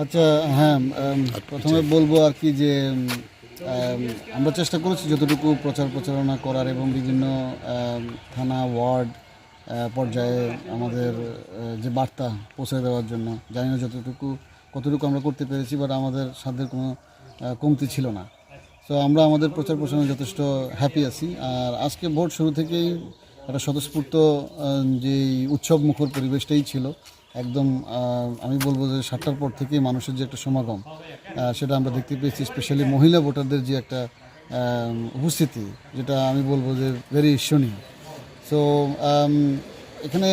আচ্ছা হ্যাঁ প্রথমে বলব আর কি যে আমরা চেষ্টা করেছি যতটুকু প্রচার প্রচারণা করার এবং বিভিন্ন থানা ওয়ার্ড পর্যায়ে আমাদের যে বার্তা পৌঁছে দেওয়ার জন্য। জানি না যতটুকু কতটুকু আমরা করতে পেরেছি বাট আমাদের সাধ্যের কোনো কমতি ছিল না। তো আমরা আমাদের প্রচার প্রসারণে যথেষ্ট হ্যাপি আছি। আর আজকে ভোট শুরু থেকেই একটা স্বতঃস্ফূর্ত যে উৎসব মুখর পরিবেশটাই ছিল একদম আমি বলব যে সাতটার পর থেকেই মানুষের যে একটা সমাগম সেটা আমরা দেখতে পেয়েছি স্পেশালি মহিলা ভোটারদের যে একটা উপস্থিতি, যেটা আমি বলব যে ভেরি ঈর্ষণীয় সো এখানে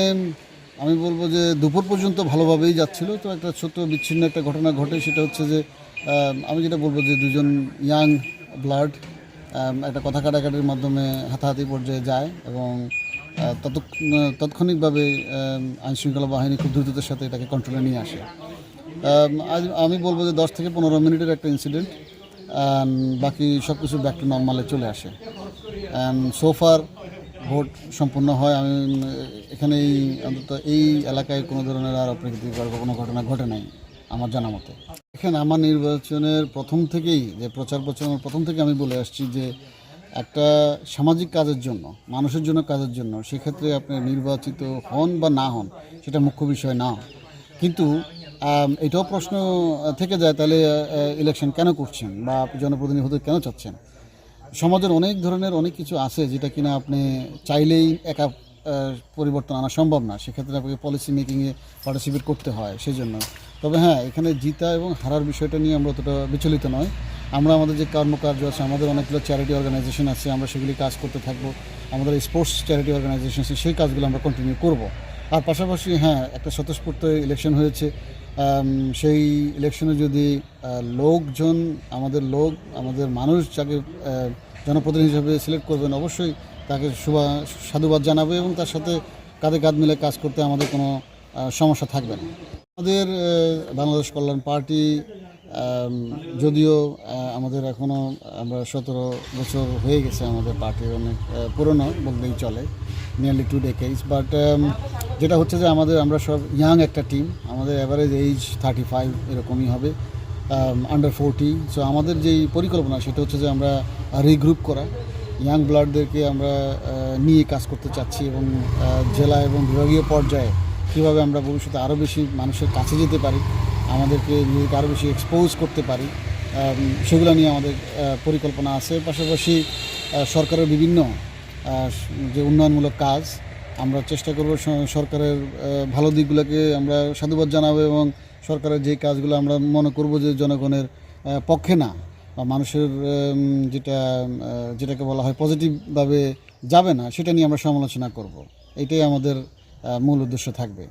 আমি বলব যে দুপুর পর্যন্ত ভালোভাবেই যাচ্ছিল। তো একটা ছোট্ট বিচ্ছিন্ন একটা ঘটনা ঘটে, সেটা হচ্ছে যে, আমি যেটা বলব যে দুজন ইয়াং ব্লাড একটা কথা কাটাকাটির মাধ্যমে হাতাহাতি পর্যায়ে যায় এবং তাৎক্ষণিকভাবে আইনশৃঙ্খলা বাহিনী খুব দ্রুততার সাথে এটাকে কন্ট্রোলে নিয়ে আসে। আজ আমি বলব যে দশ থেকে পনেরো মিনিটের একটা ইনসিডেন্ট বাকি সব কিছু ব্যাক টু নর্মালে চলে আসে। সোফার ভোট সম্পূর্ণ হয়, আমি এখানে এই অন্তত এই এলাকায় কোনো ধরনের আর অপ্রীতিকর কোনো ঘটনা ঘটে নাই, আমার জানা মতে। এখানে আমার নির্বাচনের প্রথম থেকেই, যে প্রচার প্রচারণার প্রথম থেকে আমি বলে আসছি যে একটা সামাজিক কাজের জন্য, মানুষের জন্য কাজের জন্য সেক্ষেত্রে আপনি নির্বাচিত হন বা না হন, সেটা মুখ্য বিষয় না। কিন্তু এটাও প্রশ্ন থেকে যায়, তাহলে ইলেকশন কেন করছেন বা জনপ্রতিনিধি হতে কেন চাচ্ছেন? সমাজের অনেক ধরনের অনেক কিছু আছে যেটা কিনা আপনি চাইলেই একা পরিবর্তন আনা সম্ভব না। সেক্ষেত্রে আপনাকে পলিসি মেকিংয়ে পার্টিসিপেট করতে হয় সেই জন্য তবে হ্যাঁ এখানে জিতা এবং হারার বিষয়টা নিয়ে আমরা অতটা বিচলিত নয় আমরা আমাদের যে কর্মকার্য আছে, আমাদের অনেকগুলো চ্যারিটি অর্গানাইজেশন আছে, আমরা সেগুলি কাজ করতে থাকব। আমাদের স্পোর্টস চ্যারিটি অর্গানাইজেশন আছে সেই কাজগুলো আমরা কন্টিনিউ করব। আর পাশাপাশি হ্যাঁ একটা স্বতঃস্ফূর্ত ইলেকশন হয়েছে। সেই ইলেকশনে যদি লোকজন, আমাদের লোক, আমাদের মানুষ যাকে জনপ্রতিনিধি হিসেবে সিলেক্ট করবেন, অবশ্যই তাকে শুভা, সাধুবাদ জানাব এবং তার সাথে কাঁধে কাঁধ মিলে কাজ করতে আমাদের কোনো সমস্যা থাকবে না। আমাদের বাংলাদেশ কল্যাণ পার্টি যদিও আমাদের এখনও আমরা সতেরো বছর হয়ে গেছে আমাদের পার্টি অনেক পুরনো বললেই চলে নিয়ারলি টু ডেকেইস বাট যেটা হচ্ছে যে আমাদের, আমরা সব ইয়াং একটা টিম আমাদের অ্যাভারেজ এইজ থার্টি ফাইভ এরকমই হবে আন্ডার ফোরটি সো আমাদের যেই পরিকল্পনা সেটা হচ্ছে যে আমরা রিগ্রুপ করা ইয়াং ব্লাডদেরকে আমরা নিয়ে কাজ করতে চাচ্ছি এবং জেলা এবং বিভাগীয় পর্যায়ে কীভাবে আমরা ভবিষ্যতে আরও বেশি মানুষের কাছে যেতে পারি, আমাদেরকে নিজেকে আরও বেশি এক্সপোজ করতে পারি সেগুলো নিয়ে আমাদের পরিকল্পনা আছে। পাশাপাশি সরকারের বিভিন্ন যে উন্নয়নমূলক কাজ, আমরা চেষ্টা করব সরকারের ভালো দিকগুলোকে আমরা সাধুবাদ জানাব এবং সরকারের যে কাজগুলো আমরা মনে করব যে জনগণের পক্ষে না মানুষের যেটা যেটাকে বলা হয় পজিটিভভাবে যাবে না, সেটা নিয়ে আমরা সমালোচনা করব। এটাই আমাদের মূল উদ্দেশ্য থাকবে।